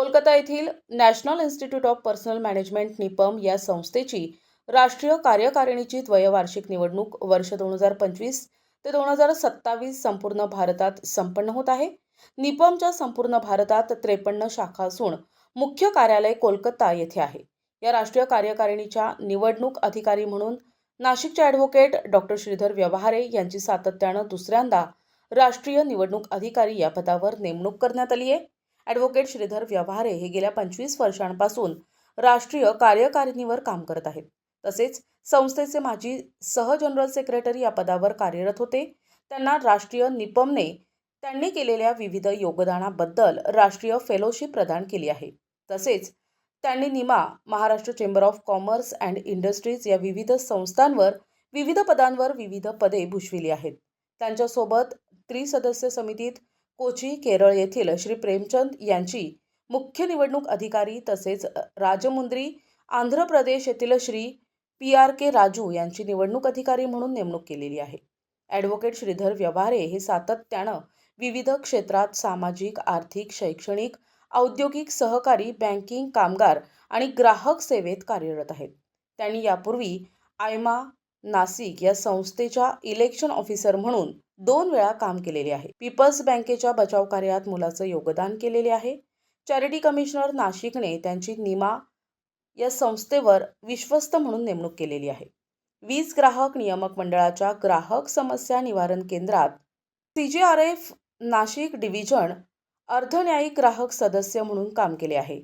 कोलकाता येथील national institute of personnel management NIPM या संस्थेची राष्ट्रीय कार्यकारिणीची द्वयवार्षिक निवडणूक वर्ष दोन हजार पंचवीस ते दोन हजार सत्तावीस संपूर्ण भारतात संपन्न होत आहे. निपमच्या संपूर्ण भारतात त्रेपन्न शाखा असून मुख्य कार्यालय कोलकाता येथे आहे. या राष्ट्रीय कार्यकारिणीच्या निवडणूक अधिकारी म्हणून नाशिकचे ॲडव्होकेट डॉक्टर श्रीधर व्यवहारे यांची सातत्यानं दुसऱ्यांदा राष्ट्रीय निवडणूक अधिकारी या पदावर नेमणूक करण्यात आली आहे. ॲडव्होकेट श्रीधर व्यवहारे हे गेल्या पंचवीस वर्षांपासून राष्ट्रीय कार्यकारिणीवर काम करत आहेत. तसेच संस्थेचे माजी सह जनरल सेक्रेटरी या पदावर कार्यरत होते. त्यांना राष्ट्रीय निपमने त्यांनी केलेल्या विविध योगदानाबद्दल राष्ट्रीय फेलोशिप प्रदान केली आहे. तसेच त्यांनी NIMA Maharashtra chamber of commerce and industries या विविध संस्थांवर विविध पदांवर विविध पदे भूषविली आहेत. त्यांच्यासोबत त्रिसदस्य समितीत कोची केरळ येथील श्री प्रेमचंद यांची मुख्य निवडणूक अधिकारी तसेच राजमुंद्री आंध्र प्रदेश येथील Shri P R K Raju यांची निवडणूक अधिकारी म्हणून नेमणूक केलेली आहे. ॲडव्होकेट श्रीधर व्यवहारे हे सातत्यानं विविध क्षेत्रात सामाजिक आर्थिक शैक्षणिक औद्योगिक सहकारी बँकिंग कामगार आणि ग्राहक सेवेत कार्यरत आहेत. त्यांनी यापूर्वी आयमा नाशिक या संस्थेच्या इलेक्शन ऑफिसर म्हणून दोन वेळा काम केलेले आहे. पीपल्स बँकेच्या बचाव कार्यात मुलाचं योगदान केलेले आहे. चॅरिटी कमिशनर नाशिकने त्यांची निमा या संस्थेवर विश्वस्त म्हणून नेमणूक केलेली आहे. वीज ग्राहक नियामक मंडळाच्या ग्राहक समस्या निवारण केंद्रात C G R F Nashik division अर्धन्यायिक ग्राहक सदस्य म्हणून काम केले आहे.